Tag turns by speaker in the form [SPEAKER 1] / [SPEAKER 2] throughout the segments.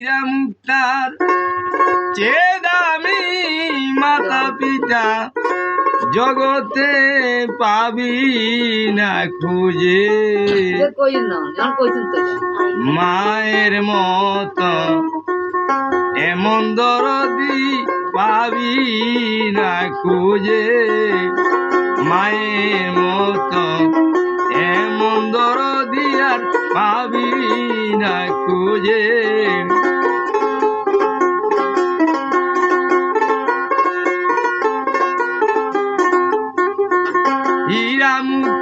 [SPEAKER 1] মুক্তার চেদামি মাতা পিতা জগতে পাবি না খুঁজে। মায়ের মতো এমন দরদি পাবি না খুঁজে। মায়ের মতো এমন দরদি আর পাবি না খুঁজে।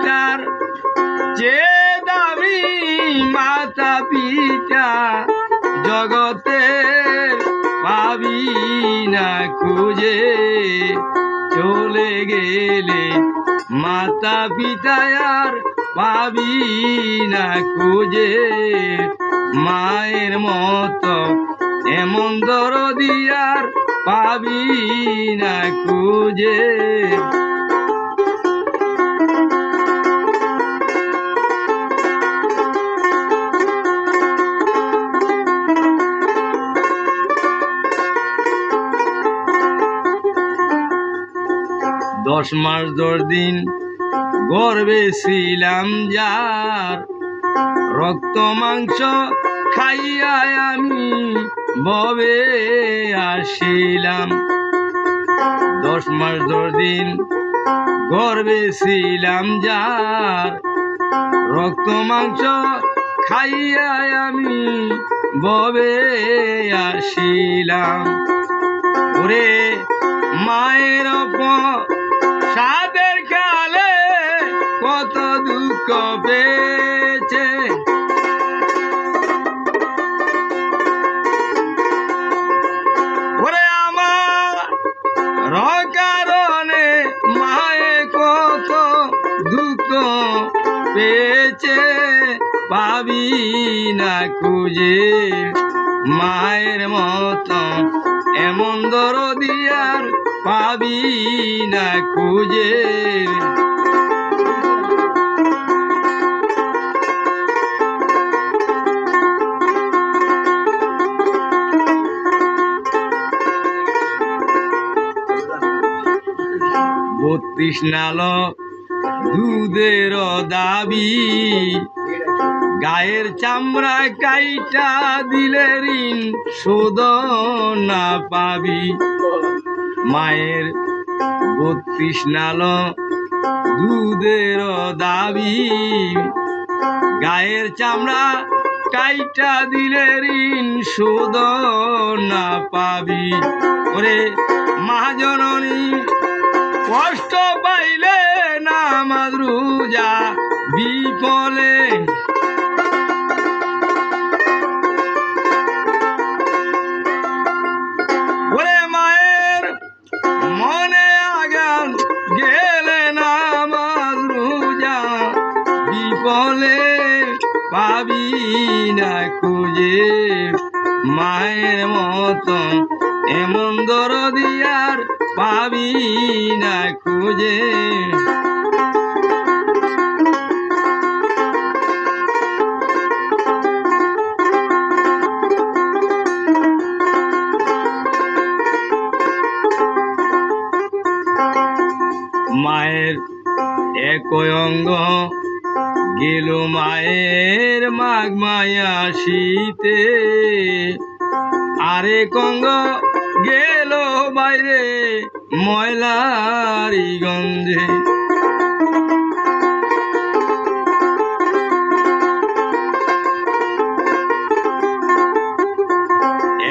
[SPEAKER 1] মুক্তার যে দামি মাতা পিতা জগতে পাবি না খুঁজে চলে গেলে মাতা পিতা আর পাবি না খুঁজে। মায়ের মতো এমন দরদি আর পাবি না খুঁজে। দশ মাস দশ দিন গর্বে ছিলাম যার। রক্ত, মাংস খাইয়া আমি ববে আসিলাম। দশ মাস দশ দিন গর্বে ছিলাম যার। রক্ত, মাংস খাইয়া আমি ববে আসিলাম। ওরে মায়ের সাদের কালে কত দুঃখ পেয়েছে। ওরে আমার কারণে মায়ে কত দুঃখ পেয়েছে পাবি না খুঁজে মায়ের মতো এমন দরদিয়ার পাবি না খুঁজে। বত্রিশ নাল দুধের দাবি। গায়ের চামড়া কাইটা দিলে ঋণ শোধ না পাবি। মায়ের বত্রিশ নাল দুধের দাবি। গায়ের চামড়া কাইটা দিলে ঋণ শোধ না পাবি। ওরে মহাজননী কষ্ট পাইলে না মাদ্রুজা বিফলে। পাবি না খুঁজে মায়ের মতো এমন দরদিয়ার পাবি না খুঁজে। মায়ের একই অঙ্গ গেল মায়ের মাঘ মায়া শীতে। আরেক অঙ্গ গেল বাইরে ময়লারি গন্ধে।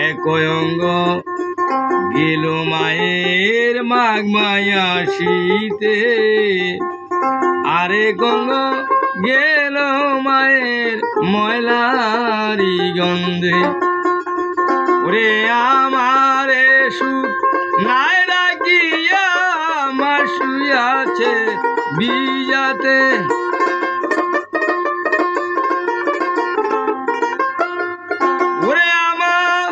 [SPEAKER 1] একই অঙ্গ, গেল মায়ের মাঘ মায়া শীতে। আরে গঙ্গ গেল মায়ের ময়লারি গন্ধে। ওরে আমারে সুখ নাই রাখিয়া, আমার শুয়াছে বিজাতে। ওরে আমার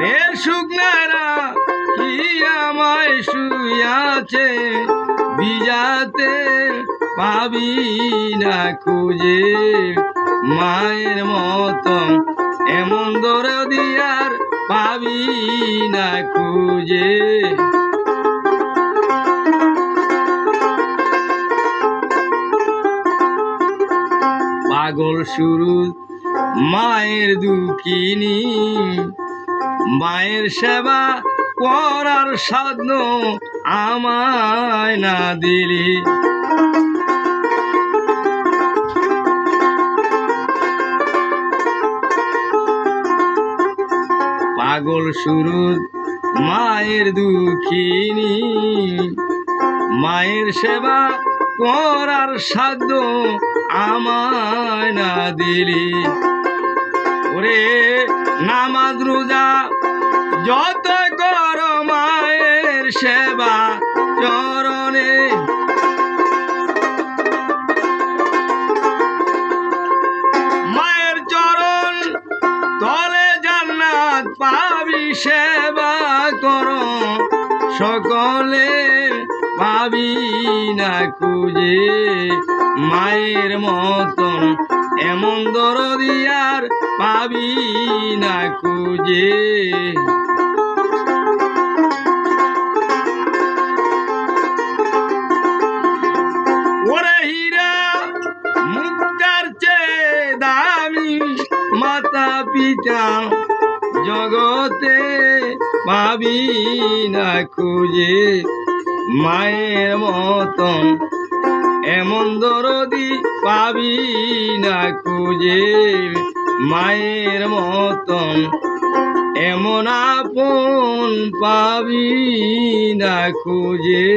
[SPEAKER 1] রে শুকনারা কি আমায় শুয়াছে বিজাতে। পাবি না খুঁজে মায়ের মতন। এমন দরে দিয়া পাবি না খুঁজে। পাগল শুরু মায়ের দুঃখিনী। মায়ের সেবা করার সাধ্য আমায় না দিলি। পাগল শুরু মায়ের দুঃখিনী। মায়ের সেবা করার সাধ্য আমায় না দিলি। ওরে নামাজ রোজা, যত কর মায়ের সেবা, চরণে সেবা কর। সকলে পাবি না খুঁজে। মায়ের মতন এমন দরদিয়ার পাবি না খুঁজে। ওরে হীরা, মুক্তার চেয়ে দামি মাতা পিতা জগতে পাবি না খুঁজে মায়ের মতন। এমন দরদি পাবি না খুঁজে মায়ের মতন। এমন আপন পাবি না খুঁজে।